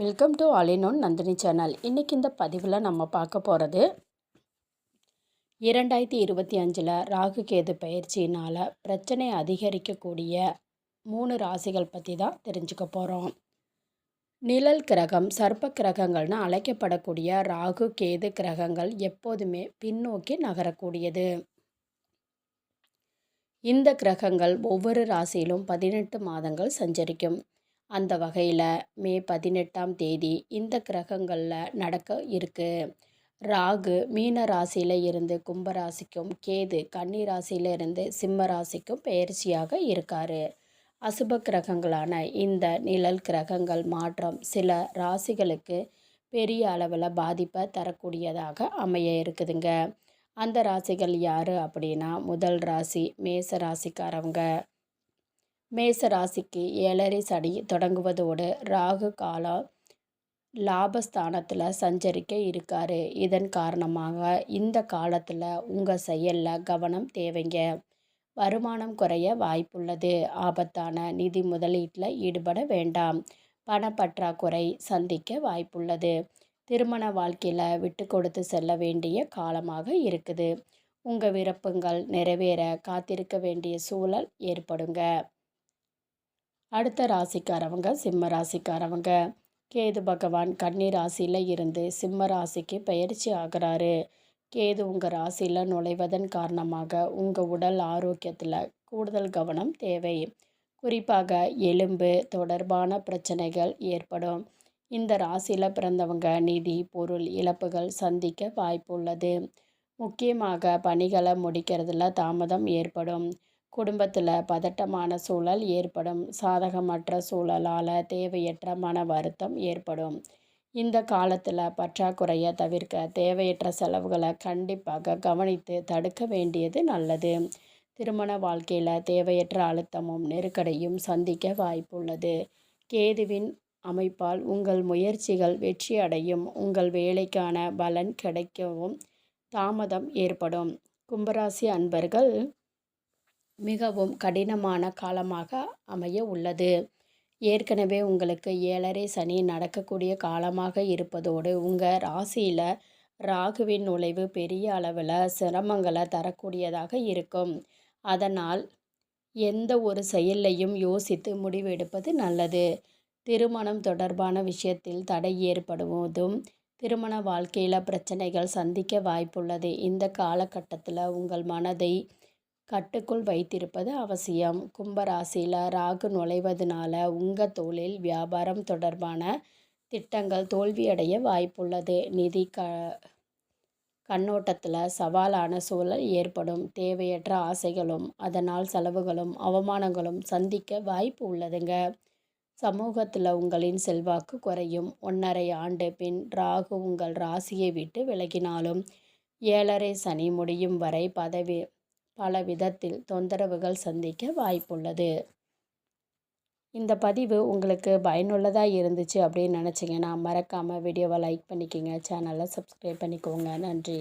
Welcome to ஆலினோன் Nandhini channel இன்றைக்கி இந்த பதிவில் நம்ம பார்க்க போகிறது இரண்டாயிரத்தி இருபத்தி அஞ்சில் ராகு கேது பயிற்சினால் பிரச்சனை அதிகரிக்கக்கூடிய மூணு ராசிகள் பற்றி தான் தெரிஞ்சுக்க போகிறோம் நிழல் கிரகம் சர்ப்ப கிரகங்கள்னு அழைக்கப்படக்கூடிய ராகு கேது கிரகங்கள் எப்போதுமே பின்னோக்கி நகரக்கூடியது. இந்த கிரகங்கள் ஒவ்வொரு ராசியிலும் பதினெட்டு மாதங்கள் சஞ்சரிக்கும். அந்த வகையில் மே பதினெட்டாம் தேதி இந்த கிரகங்களில் நடக்க இருக்குது ராகு மீன ராசியில் இருந்து கும்பராசிக்கும் கேது கன்னி ராசியில் இருந்து சிம்ம ராசிக்கும் பயிற்சியாக இருக்கார். அசுப கிரகங்களான இந்த நிழல் கிரகங்கள் மாற்றம் சில ராசிகளுக்கு பெரிய அளவில் பாதிப்பை தரக்கூடியதாக அமைய இருக்குதுங்க. அந்த ராசிகள் யார் அப்படின்னா முதல் ராசி மேச ராசிக்காரவங்க. மேச ராசிக்கு ஏழரை சடி தொடங்குவதோடு ராகு காலம் லாபஸ்தானத்தில் சஞ்சரிக்க இருக்கார். இதன் காரணமாக இந்த காலத்தில் உங்கள் செயலில் கவனம் தேவைங்க. வருமானம் குறைய வாய்ப்புள்ளது. ஆபத்தான நிதி முதலீட்டில் ஈடுபட வேண்டாம். பணப்பற்றாக்குறை சந்திக்க வாய்ப்புள்ளது. திருமண வாழ்க்கையில் விட்டு கொடுத்து செல்ல வேண்டிய காலமாக இருக்குது. உங்கள் விருப்பங்கள் நிறைவேற காத்திருக்க வேண்டிய சூழல் ஏற்படுங்க. அடுத்த ராசிக்காரவங்க சிம்ம ராசிக்காரவங்க. கேது பகவான் கன்னி ராசியில் இருந்து சிம்ம ராசிக்கு பயிற்சி ஆகிறாரு. கேது உங்கள் ராசியில் நுழைவதன் காரணமாக உங்கள் உடல் ஆரோக்கியத்தில் கூடுதல் கவனம் தேவை. குறிப்பாக எலும்பு தொடர்பான பிரச்சனைகள் ஏற்படும். இந்த ராசியில் பிறந்தவங்க நிதி பொருள் இழப்புகள் சந்திக்க வாய்ப்புள்ளது முக்கியமாக பணிகளை முடிக்கிறதுல தாமதம் ஏற்படும். குடும்பத்தில் பதட்டமான சூழல் ஏற்படும். சாதகமற்ற சூழலால் தேவையற்ற மன வருத்தம் ஏற்படும். இந்த காலத்தில் பற்றாக்குறையை தவிர்க்க தேவையற்ற செலவுகளை கண்டிப்பாக கவனித்து தடுக்க வேண்டியது நல்லது. திருமண வாழ்க்கையில் தேவையற்ற அழுத்தமும் நெருக்கடியும் சந்திக்க வாய்ப்புள்ளது. கேதுவின் அமைப்பால் உங்கள் முயற்சிகள் வெற்றி அடையும் உங்கள் வேலைக்கான பலன் கிடைக்கவும் தாமதம் ஏற்படும். கும்பராசி அன்பர்கள் மிகவும் கடினமான காலமாக அமைய உள்ளது. ஏற்கனவே உங்களுக்கு ஏழரை சனி நடக்கக்கூடிய காலமாக இருப்பதோடு உங்கள் ராசியில் ராகுவின் நுழைவு பெரிய அளவில் சிரமங்களை தரக்கூடியதாக இருக்கும். அதனால் எந்த ஒரு செயலையும் யோசித்து முடிவெடுப்பது நல்லது. திருமணம் தொடர்பான விஷயத்தில் தடை ஏற்படுவதும் திருமண வாழ்க்கையில் பிரச்சனைகள் சந்திக்க வாய்ப்புள்ளது. இந்த காலகட்டத்தில் உங்கள் மனதை கட்டுக்குள் வைத்திருப்பது அவசியம். கும்பராசியில் ராகு நுழைவதனால உங்கள் தொழில் வியாபாரம் தொடர்பான திட்டங்கள் தோல்வியடைய வாய்ப்புள்ளது. நிதி க கண்ணோட்டத்தில் சவாலான சூழல் ஏற்படும். தேவையற்ற ஆசைகளும் அதனால் செலவுகளும் அவமானங்களும் சந்திக்க வாய்ப்பு உள்ளதுங்க. சமூகத்தில் உங்களின் செல்வாக்கு குறையும். ஒன்றரை ஆண்டு பின் ராகு உங்கள் ராசியை விட்டு விலகினாலும் ஏழரை சனி முடியும் வரை பதவி பல விதத்தில் தொந்தரவுகள் சந்திக்க வாய்ப்புள்ளது. இந்த பதிவு உங்களுக்கு பயனுள்ளதாக இருந்துச்சு அப்படின்னு நினச்சிங்கன்னா மறக்காமல் வீடியோவை லைக் பண்ணிக்கோங்க. சேனலை சப்ஸ்கிரைப் பண்ணிக்கோங்க. நன்றி.